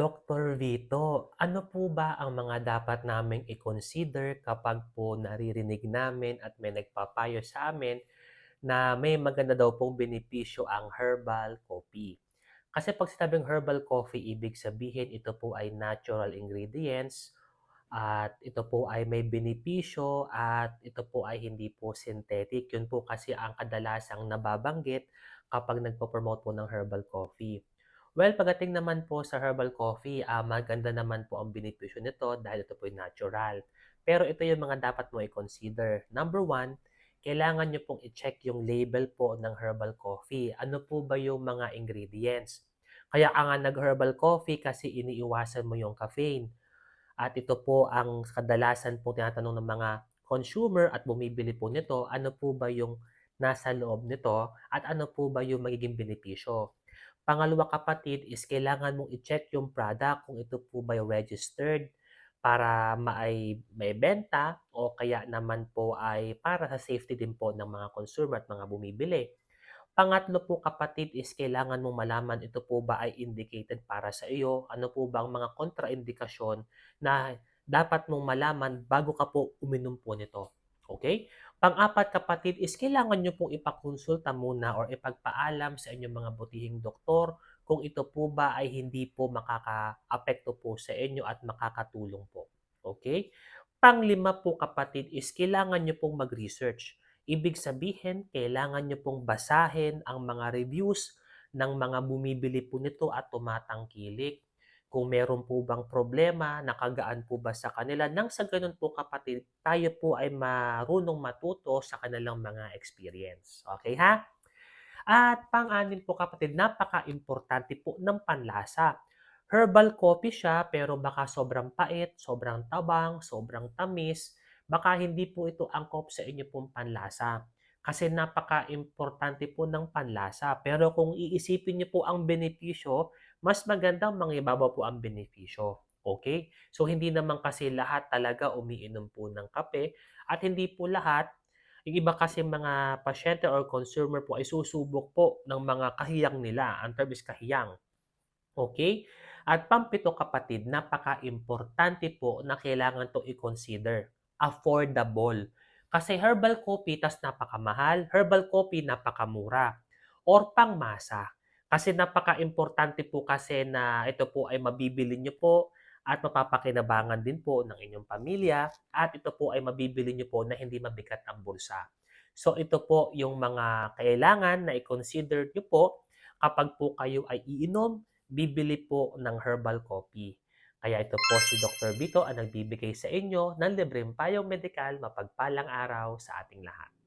Dr. Vito, ano po ba ang mga dapat naming i-consider kapag po naririnig namin at may nagpapayo sa amin na may maganda daw pong benepisyo ang herbal coffee? Kasi pag sinabing herbal coffee, ibig sabihin ito po ay natural ingredients at ito po ay may benepisyo at ito po ay hindi po synthetic. Yun po kasi ang kadalasang nababanggit kapag nagpo-promote po ng herbal coffee. Well, pagdating naman po sa herbal coffee, ah, maganda naman po ang benepisyo nito dahil ito po ay natural. Pero ito yung mga dapat mo i-consider. Number one, kailangan nyo pong i-check yung label po ng herbal coffee. Ano po ba yung mga ingredients? Kaya ang nga nag-herbal coffee kasi iniiwasan mo yung caffeine. At ito po ang kadalasan po tinatanong ng mga consumer at bumibili po nito, ano po ba yung nasa loob nito at ano po ba yung magiging benepisyo. Pangalawa kapatid is kailangan mong i-check yung product kung ito po ba registered para maay maibenta o kaya naman po ay para sa safety din po ng mga consumer at mga bumibili. Pangatlo po kapatid is kailangan mong malaman ito po ba ay indicated para sa iyo, ano po ba ang mga kontraindikasyon na dapat mong malaman bago ka po uminom po nito. Okay? Pang-apat kapatid is kailangan nyo pong ipakonsulta muna or ipagpaalam sa inyong mga butihing doktor kung ito po ba ay hindi po makaka-apekto po sa inyo at makakatulong po. Okay? Panglima po kapatid is kailangan nyo pong mag-research. Ibig sabihin, kailangan nyo pong basahin ang mga reviews ng mga bumibili po nito at tumatangkilik kung meron po bang problema, nakagaan po ba sa kanila. Nang sa ganun po kapatid, tayo po ay marunong matuto sa kanilang mga experience. Okay ha? At pang-anim po kapatid, napaka-importante po ng panlasa. Herbal coffee siya pero baka sobrang pait, sobrang tabang, sobrang tamis. Baka hindi po ito angkop sa inyo pong panlasa. Kasi napaka-importante po ng panlasa. Pero kung iisipin niyo po ang benepisyo, mas magandang mangibabaw po ang benepisyo. Okay? So, hindi naman kasi lahat talaga umiinom po ng kape at hindi po lahat, yung iba kasi mga pasyente or consumer po ay susubok po ng mga kahiyang nila. Ang term is kahiyang. Okay? At pampito kapatid, napaka-importante po na kailangan to i-consider. Affordable. Kasi herbal coffee, tas napakamahal. Herbal coffee, napakamura. Or pangmasa. Kasi napaka-importante po kasi na ito po ay mabibili nyo po at mapapakinabangan din po ng inyong pamilya at ito po ay mabibili nyo po na hindi mabigat ang bulsa. So ito po yung mga kailangan na i-consider nyo po kapag po kayo ay iinom, bibili po ng herbal coffee. Kaya ito po si Dr. Vito ang nagbibigay sa inyo ng libreng payong medikal mapagpalang araw sa ating lahat.